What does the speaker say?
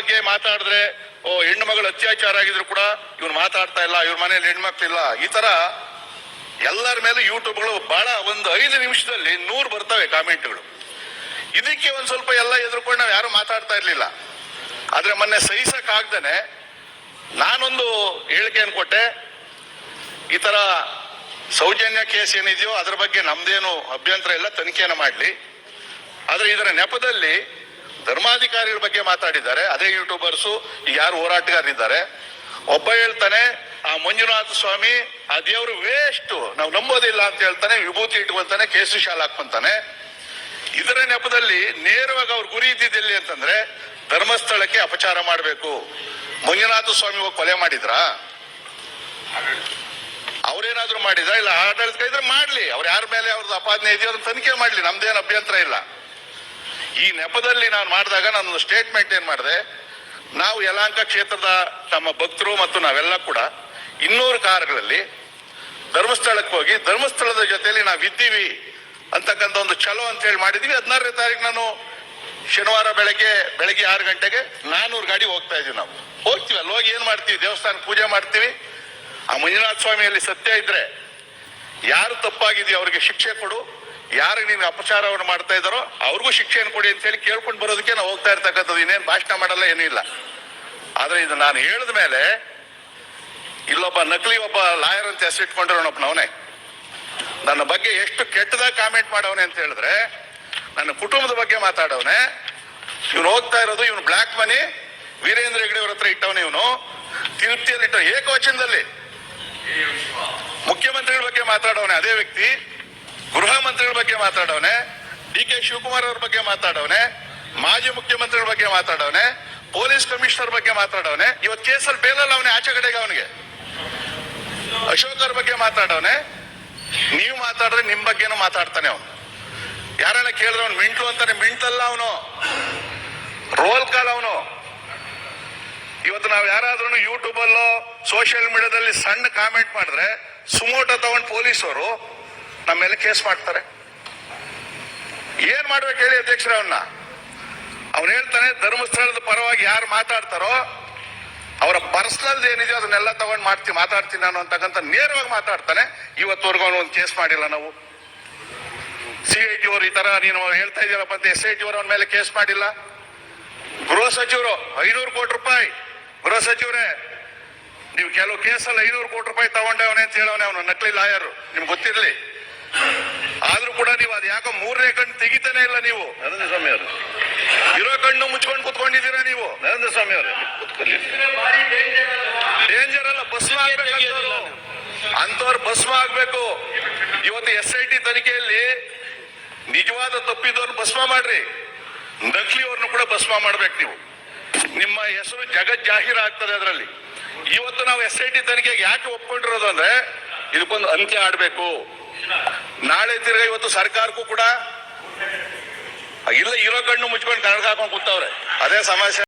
ಬಗ್ಗೆ ಮಾತಾಡಿದ್ರೆ, ಓ, ಹೆಣ್ಣು ಮಗಳು ಅತ್ಯಾಚಾರ ಆಗಿದ್ರು ಕೂಡ ಇವ್ನು ಮಾತಾಡ್ತಾ ಇಲ್ಲ, ಇವ್ರ ಮನೇಲಿ ಹೆಣ್ಮಕ್ಳಿಲ್ಲ ಈ ತರ ಎಲ್ಲರ ಮೇಲೆ ಯೂಟ್ಯೂಬ್ಗಳು ಬಹಳ ಒಂದು ಐದು ನಿಮಿಷದಲ್ಲಿ ನೂರು ಬರ್ತವೆ ಕಾಮೆಂಟ್ಗಳು. ಇದಕ್ಕೆ ಒಂದು ಸ್ವಲ್ಪ ಎಲ್ಲ ಎದುರ್ಕೊಂಡು ನಾವು ಯಾರು ಮಾತಾಡ್ತಾ ಇರ್ಲಿಲ್ಲ. ಆದ್ರೆ ಮೊನ್ನೆ ಸಹಿಸಕ್ ಆಗ್ದೇನೆ ನಾನೊಂದು ಹೇಳಿಕೆಯನ್ನು ಕೊಟ್ಟೆ. ಈ ತರ ಸೌಜನ್ಯ ಕೇಸ್ ಏನಿದೆಯೋ ಅದ್ರ ಬಗ್ಗೆ ನಮ್ದೇನು ಅಭ್ಯಂತರ ಇಲ್ಲ, ತನಿಖೆಯನ್ನು ಮಾಡಲಿ. ಆದ್ರೆ ಇದರ ನೆಪದಲ್ಲಿ ಧರ್ಮಾಧಿಕಾರಿಗಳ ಬಗ್ಗೆ ಮಾತಾಡಿದ್ದಾರೆ. ಅದೇ ಯೂಟ್ಯೂಬರ್ಸು ಯಾರು ಹೋರಾಟಗಾರರಿದ್ದಾರೆ. ಒಬ್ಬ ಹೇಳ್ತಾನೆ, ಆ ಮಂಜುನಾಥ ಸ್ವಾಮಿ, ಆ ದೇವರು ವೇಸ್ಟ್ ನಾವು ನಂಬೋದಿಲ್ಲ ಅಂತ ಹೇಳ್ತಾನೆ, ವಿಭೂತಿ ಇಟ್ಕೊಂತಾನೆ ಕೇಸು ಶಾಲ ಹಾಕೊಂತಾನೆ ಇದರ ನೆಪದಲ್ಲಿ ನೇರವಾಗಿ ಅವ್ರ ಗುರಿ ಇದ್ದಿದ್ದೆಲ್ಲಿ ಅಂತಂದ್ರೆ, ಧರ್ಮಸ್ಥಳಕ್ಕೆ ಅಪಚಾರ ಮಾಡಬೇಕು. ಮಂಜುನಾಥ ಸ್ವಾಮಿ ಹೋಗಿ ಕೊಲೆ ಮಾಡಿದ್ರಾ? ಅವ್ರೇನಾದ್ರೂ ಮಾಡಿದ್ರ? ಇಲ್ಲ ಆಡಳಿತ ಇದ್ರೆ ಮಾಡ್ಲಿ. ಅವ್ರ ಯಾರ ಮೇಲೆ ಅವ್ರದ್ದು ಅಪಾದನೆ ಇದೆಯೋ ಅದನ್ನ ತನಿಖೆ ಮಾಡ್ಲಿ. ನಮ್ದೇನು ಅಭ್ಯಂತರ ಇಲ್ಲ. ಈ ನೆಪದಲ್ಲಿ ನಾನು ಮಾಡಿದಾಗ ನಾನೊಂದು ಸ್ಟೇಟ್ಮೆಂಟ್ ಏನು ಮಾಡಿದೆ? ನಾವು ಯಲಾಂಕ ಕ್ಷೇತ್ರದ ತಮ್ಮ ಭಕ್ತರು ಮತ್ತು ನಾವೆಲ್ಲ ಕೂಡ ಇನ್ನೂರು ಕಾರುಗಳಲ್ಲಿ ಧರ್ಮಸ್ಥಳಕ್ಕೆ ಹೋಗಿ ಧರ್ಮಸ್ಥಳದ ಜೊತೆಯಲ್ಲಿ ನಾವು ಇದ್ದೀವಿ ಅಂತಕ್ಕಂಥ ಒಂದು ಛಲೋ ಅಂತ ಹೇಳಿ ಮಾಡಿದ್ವಿ. ಹದಿನಾರನೇ ತಾರೀಕು ನಾನು ಶನಿವಾರ ಬೆಳಗ್ಗೆ ಬೆಳಗ್ಗೆ ಆರು ಗಂಟೆಗೆ ನಾನೂರು ಗಾಡಿ ಹೋಗ್ತಾ ಇದೀವಿ ನಾವು. ಹೋಗ್ತೀವಿ ಅಲ್ಲಿ ಹೋಗಿ ಏನು ಮಾಡ್ತೀವಿ? ದೇವಸ್ಥಾನ ಪೂಜೆ ಮಾಡ್ತೀವಿ. ಆ ಮಂಜುನಾಥ ಸ್ವಾಮಿಯಲ್ಲಿ ಸತ್ಯ ಇದ್ರೆ ಯಾರು ತಪ್ಪಾಗಿದೆಯೋ ಅವ್ರಿಗೆ ಶಿಕ್ಷೆ ಕೊಡು. ಯಾರಿಗೆ ನೀನು ಅಪಚಾರವನ್ನು ಮಾಡ್ತಾ ಇದ್ದಾರೋ ಅವ್ರಿಗೂ ಶಿಕ್ಷೆಯನ್ನು ಕೊಡಿ ಅಂತ ಹೇಳಿ ಕೇಳ್ಕೊಂಡು ಬರೋದಕ್ಕೆ ನಾವು ಹೋಗ್ತಾ ಇರ್ತಕ್ಕಂಥದ್ದು ಇನ್ನೇನು ಭಾಷಣ ಮಾಡಲ್ಲ, ಏನೂ ಇಲ್ಲ. ಆದ್ರೆ ಇದು ನಾನು ಹೇಳಿದ ಮೇಲೆ ಇಲ್ಲೊಬ್ಬ ನಕಲಿ ಒಬ್ಬ ಲಾಯರ್ ಅಂತ ಹೆಸರಿಟ್ಕೊಂಡಿರೋನೊಬ್ಬನವನೇ ನನ್ನ ಬಗ್ಗೆ ಎಷ್ಟು ಕೆಟ್ಟದಾಗ ಕಾಮೆಂಟ್ ಮಾಡವನೆ ಅಂತ ಹೇಳಿದ್ರೆ, ನನ್ನ ಕುಟುಂಬದ ಬಗ್ಗೆ ಮಾತಾಡವನೆ, ಇವನು ಹೋಗ್ತಾ ಇರೋದು, ಇವನು ಬ್ಲಾಕ್ ಮನಿ, ವೀರೇಂದ್ರ ಹೆಗಡೆ ಅವ್ರ ಹತ್ರ ಇಟ್ಟವನೇ ಇವನು. ತಿರುಪ್ತಿಯಲ್ಲಿ ಇಟ್ಟ ಏಕವಚನದಲ್ಲಿ. ಮುಖ್ಯಮಂತ್ರಿಗಳ ಬಗ್ಗೆ ಮಾತಾಡೋನೆ ಅದೇ ವ್ಯಕ್ತಿ. ಗೃಹ ಮಂತ್ರಿಗಳ ಬಗ್ಗೆ ಮಾತಾಡವನೆ ಡಿ ಕೆ ಶಿವಕುಮಾರ್ ಅವ್ರ ಬಗ್ಗೆ ಮಾತಾಡವನೆ ಮಾಜಿ ಮುಖ್ಯಮಂತ್ರಿಗಳ ಬಗ್ಗೆ ಮಾತಾಡವನೆ ಪೊಲೀಸ್ ಕಮಿಷನರ್ ಬಗ್ಗೆ ಮಾತಾಡವನೆ ಇವತ್ತು ಕೇಸಲ್ಲಿ ಬೇಲಲ್ಲ ಅವನೇ ಆಚೆ ಕಡೆಗೆ ಅವನಿಗೆ. ಅಶೋಕ್ ಅವ್ರ ಬಗ್ಗೆ ಮಾತಾಡವನೆ ನೀವು ಮಾತಾಡಿದ್ರೆ ನಿಮ್ ಬಗ್ಗೆನೂ ಮಾತಾಡ್ತಾನೆ ಅವನು. ಯಾರನ್ನ ಕೇಳಿದ್ರೆ ಅವ್ನು ಮಿಂಟು ಅಂತಾನೆ, ಮಿಂಟಲ್ಲ ಅವನು. ರೋಲ್ ಕಾಲ್ ಅವನು. ಇವತ್ತು ನಾವು ಯಾರಾದ್ರೂ ಯೂಟ್ಯೂಬಲ್ಲೋ ಸೋಷಿಯಲ್ ಮೀಡಿಯಾದಲ್ಲಿ ಸಣ್ಣ ಕಾಮೆಂಟ್ ಮಾಡಿದ್ರೆ ಸುಮೋಟೋ ತಗೊಂಡು ಪೊಲೀಸರು ನಮ್ಮ ಮೇಲೆ ಕೇಸ್ ಮಾಡ್ತಾರೆ. ಏನ್ ಮಾಡ್ಬೇಕು ಹೇಳಿ ಅಧ್ಯಕ್ಷರ ಅವನ್ನ ಅವನು ಹೇಳ್ತಾನೆ, ಧರ್ಮಸ್ಥಳದ ಪರವಾಗಿ ಯಾರು ಮಾತಾಡ್ತಾರೋ, ಅವರ ಪರ್ಸನಲ್ ಏನಿದೆಯೋ ಅದನ್ನೆಲ್ಲ ತಗೊಂಡು ಮಾಡ್ತೀನಿ ಮಾತಾಡ್ತೀನಿ ನಾನು ಅಂತಕ್ಕಂಥ ನೇರವಾಗಿ ಮಾತಾಡ್ತಾನೆ. ಇವತ್ತವರೆಗೂ ಅವನು ಒಂದು ಕೇಸ್ ಮಾಡಿಲ್ಲ ನಾವು. ಸಿ ಐ ಟಿ ಅವರು ಈ ತರ ನೀನು ಹೇಳ್ತಾ ಇದೀರಪ್ಪ ಅಂತ ಎಸ್ ಐ ಟಿ ಅವರು ಅವನ ಮೇಲೆ ಕೇಸ್ ಮಾಡಿಲ್ಲ. ಗೃಹ ಸಚಿವರು, ಐನೂರು ಕೋಟಿ ರೂಪಾಯಿ. ಗೃಹ ಸಚಿವರೇ, ನೀವು ಕೆಲವು ಕೇಸಲ್ಲಿ ಐನೂರು ಕೋಟಿ ರೂಪಾಯಿ ತಗೊಂಡವನೇ ಅಂತ ಹೇಳವನೇ ಅವನು, ನಕಲಿ ಲಾಯರ್. ನಿಮ್ಗೆ ಗೊತ್ತಿರ್ಲಿ. ಆದ್ರೂ ಕೂಡ ನೀವು ಅದು ಯಾಕೋ ಮೂರನೇ ಕಣ್ಣು ತೆಗಿತಾನೆ ಇಲ್ಲ ನೀವು? ನರೇಂದ್ರ ಸ್ವಾಮಿ ಅವರು. ಇರೋ ಕಣ್ಣು ಮುಚ್ಕೊಂಡು ಕುತ್ಕೊಂಡಿದ್ದೀರಾ ನೀವು? ನರೇಂದ್ರ ಸ್ವಾಮಿ ಅವರು. ಕೂತ್ಕೊಳ್ಳಿ ಡೇಂಜರ್ ಅಲ್ಲ ಭಸ್ಮ ಆಗ್ಬೇಕು ಅಂತವ್ರು ಭಸ್ಮ ಆಗ್ಬೇಕು. ಇವತ್ತು ಎಸ್ ಐ ಟಿ ತನಿಖೆಯಲ್ಲಿ ನಿಜವಾದ ತಪ್ಪಿದವ್ರು ಭಸ್ಮ ಮಾಡ್ರಿ. ನಕಲಿಯವ್ರನ್ನು ಕೂಡ ಭಸ್ಮ ಮಾಡ್ಬೇಕು ನೀವು. ನಿಮ್ಮ ಹೆಸರು ಜಗತ್ ಜಾಹೀರ ಆಗ್ತದೆ ಅದರಲ್ಲಿ. ಇವತ್ತು ನಾವು ಎಸ್ ಐ ಟಿ ತನಿಖೆಗೆ ಯಾಕೆ ಒಪ್ಕೊಂಡಿರೋದು ಅಂದ್ರೆ ಇದಕ್ಕೊಂದು ಅಂತ್ಯ ಆಡ್ಬೇಕು. ನಾಳೆ ತಿರ್ಗ ಇವತ್ತು ಸರ್ಕಾರಕ್ಕೂ ಕೂಡ ಇಲ್ಲ ಇರೋ ಕಣ್ಣು ಮುಚ್ಕೊಂಡು ಕನ್ನಡ ಹಾಕೊಂಡು ಕೂತವ್ರೆ. ಅದೇ ಸಮಸ್ಯೆ